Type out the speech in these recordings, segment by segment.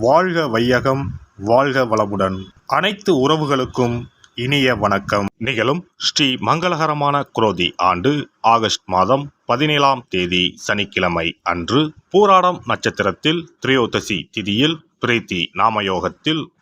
வாழ்க வையகம் வாழ்க வளமுடன். அனைத்து உறவுகளுக்கும் இனிய வணக்கம். நிகழும் ஸ்ரீ மங்களகரமான குரோதி ஆண்டு ஆகஸ்ட் மாதம் பதினேழாம் தேதி சனிக்கிழமை அன்று பூராடம் நட்சத்திரத்தில் திரையோதசி திதியில் பிரீத்தி நாமயோகத்தில்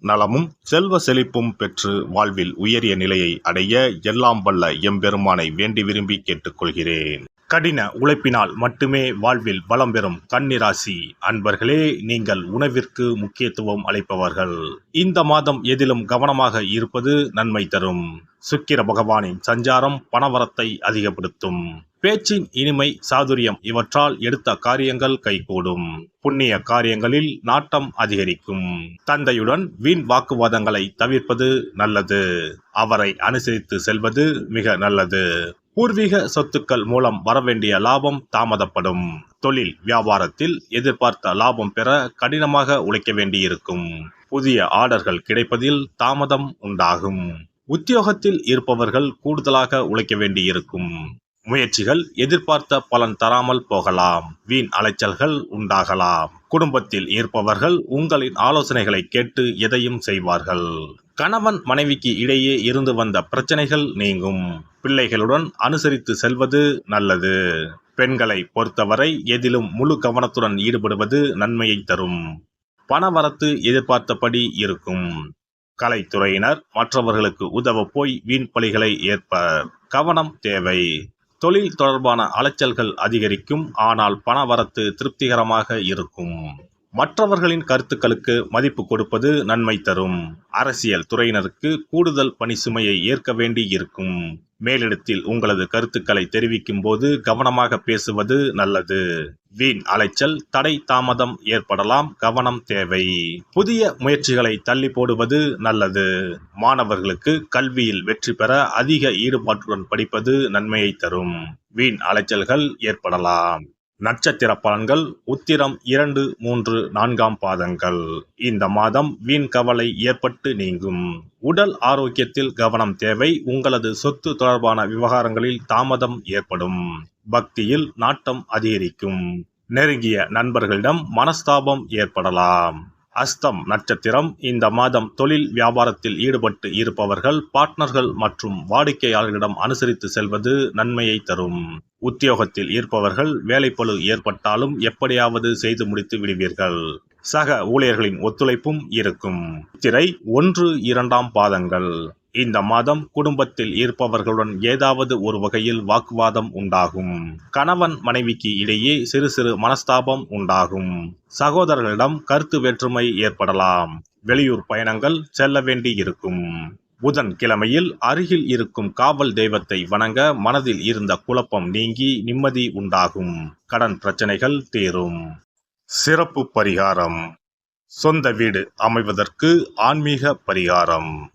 நலமும் செல்வ செழிப்பும் பெற்று வாழ்வில் உயரிய நிலையை அடைய எல்லாம் வல்ல எம்பெருமானை வேண்டி விரும்பி கேட்டுக்கொள்கிறேன். கடின உழைப்பினால் மட்டுமே வாழ்வில் வளம் பெறும் கன்னிராசி. அன்பர்களே நீங்கள் உணவிற்கு முக்கியத்துவம் அளிப்பவர்கள். இந்த மாதம் எதிலும் கவனமாக இருப்பது நன்மை தரும். சுக்கிர பகவானின் சஞ்சாரம் பணவரத்தை அதிகப்படுத்தும். பேச்சின் இனிமை சாதுரியம் இவற்றால் எடுத்த காரியங்கள் கைகூடும். புண்ணிய காரியங்களில் நாட்டம் அதிகரிக்கும். தந்தையுடன் வீண் வாக்குவாதங்களை தவிர்ப்பது நல்லது. அவரை அனுசரித்து செல்வது மிக நல்லது. பூர்வீக சொத்துக்கள் மூலம் வரவேண்டிய லாபம் தாமதப்படும். தொழில் வியாபாரத்தில் எதிர்பார்த்த லாபம் பெற கடினமாக உழைக்க வேண்டியிருக்கும். புதிய ஆர்டர்கள் கிடைப்பதில் தாமதம் உண்டாகும். உத்தியோகத்தில் இருப்பவர்கள் கூடுதலாக உழைக்க வேண்டியிருக்கும். முயற்சிகள் எதிர்பார்த்த பலன் தராமல் போகலாம். வீண் அலைச்சல்கள் உண்டாகலாம். குடும்பத்தில் இருப்பவர்கள் உங்களின் ஆலோசனைகளை கேட்டு எதையும் செய்வார்கள். கணவன் மனைவிக்கு இடையே இருந்து வந்த பிரச்சனைகள் நீங்கும். பிள்ளைகளுடன் அனுசரித்து செல்வது நல்லது. பெண்களை பொறுத்தவரை எதிலும் முழு கவனத்துடன் ஈடுபடுவது நன்மையை தரும். பணவரத்து எதிர்பார்த்தபடி இருக்கும். கலைத்துறையினர் மற்றவர்களுக்கு உதவ போய் வீண் பலிகளை ஏற்பர் கவனம் தேவை. தொழில் தொடர்பான அலைச்சல்கள் அதிகரிக்கும் ஆனால் பணவரத்து திருப்திகரமாக இருக்கும். மற்றவர்களின் கருத்துக்களுக்கு மதிப்பு கொடுப்பது நன்மை தரும். அரசியல் துறையினருக்கு கூடுதல் பணி சுமையை ஏற்க வேண்டி இருக்கும் மேலிடத்தில் உங்களது கருத்துக்களை தெரிவிக்கும் போது கவனமாக பேசுவது நல்லது. வீண் அலைச்சல் தடை தாமதம் ஏற்படலாம் கவனம் தேவை. புதிய முயற்சிகளை தள்ளி போடுவது நல்லது. மாணவர்களுக்கு கல்வியில் வெற்றி பெற அதிக ஈடுபாட்டுடன் படிப்பது நன்மையை தரும். வீண் அலைச்சல்கள் ஏற்படலாம். நட்சத்திர பலன்கள் உத்திரம் இரண்டு மூன்று நான்காம் பாதங்கள். இந்த மாதம் வீண் கவலை ஏற்பட்டு நீங்கும். உடல் ஆரோக்கியத்தில் கவனம் தேவை உங்களது சொத்து தொடர்பான விவகாரங்களில் தாமதம் ஏற்படும். பக்தியில் நாட்டம் அதிகரிக்கும். நெருங்கிய நண்பர்களிடம் மனஸ்தாபம் ஏற்படலாம். அஸ்தம் நட்சத்திரம். இந்த மாதம் தொழில் வியாபாரத்தில் ஈடுபட்டு இருப்பவர்கள் பார்ட்னர்கள் மற்றும் வாடிக்கையாளர்களிடம் அனுசரித்து செல்வது நன்மையை தரும். உத்தியோகத்தில் இருப்பவர்கள் வேலைப்பளு ஏற்பட்டாலும் எப்படியாவது செய்து முடித்து விடுவீர்கள். சக ஊழியர்களின் ஒத்துழைப்பும் இருக்கும். திரை ஒன்று இரண்டாம் பாதங்கள். இந்த மாதம் குடும்பத்தில் இருப்பவர்களுடன் ஏதாவது ஒரு வகையில் வாக்குவாதம் உண்டாகும். கணவன் மனைவிக்கு இடையே சிறு சிறு மனஸ்தாபம் உண்டாகும். சகோதரர்களிடம் கருத்து வேற்றுமை ஏற்படலாம். வெளியூர் பயணங்கள் செல்ல வேண்டி இருக்கும். புதன் கிழமையில் அருகில் இருக்கும் காவல் தெய்வத்தை வணங்க மனதில் இருந்த குழப்பம் நீங்கி நிம்மதி உண்டாகும். கடன் பிரச்சனைகள் தீரும். சிறப்பு பரிகாரம். சொந்த வீடு அமைவதற்கு ஆன்மீக பரிகாரம்.